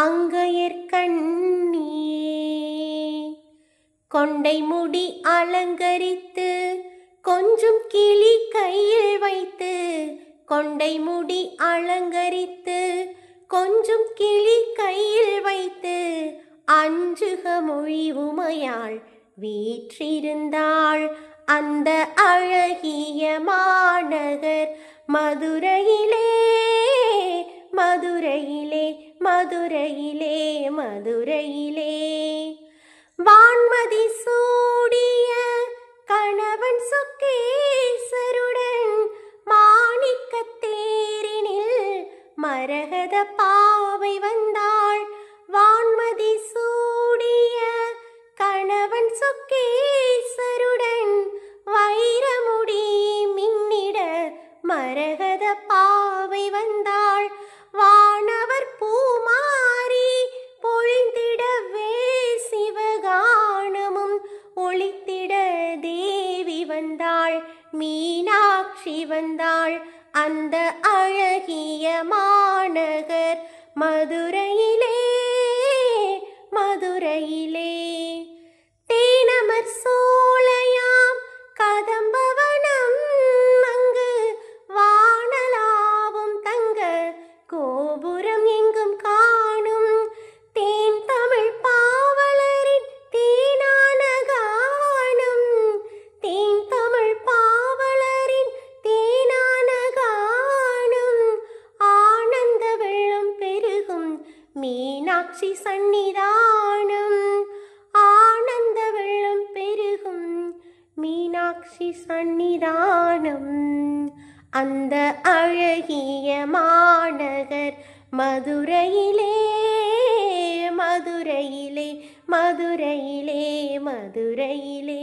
அங்கையற்கண்ணியே கொண்டை முடி அலங்கரித்து கொஞ்சம் கிளி கையில் வைத்து கொண்டை முடி அலங்கரித்து கொஞ்சம் கிளி கையில் வைத்து அஞ்சுக மொழி உமையாள் வீற்றிருந்தாள் அந்த அழகிய மாநகர் மதுரையிலே மதுரையில் மதுரையிலே மதுரையிலே. வான்மதி சூடிய கணவன் சுக்கேசருடன் மாணிக்க தேரினில் மரகத பாவை வந்தார் வந்தாள். மீனாட்சி வந்தாள். அந்த அழகிய மாநகர் மதுரையிலே மதுரையிலே மீனாட்சி சந்நிதானம். ஆனந்த வெள்ளம் பெருகும். மீனாட்சி சந்நிதானம். அந்த அழகிய மாநகர் மதுரையிலே மதுரையிலே மதுரையிலே மதுரையிலே.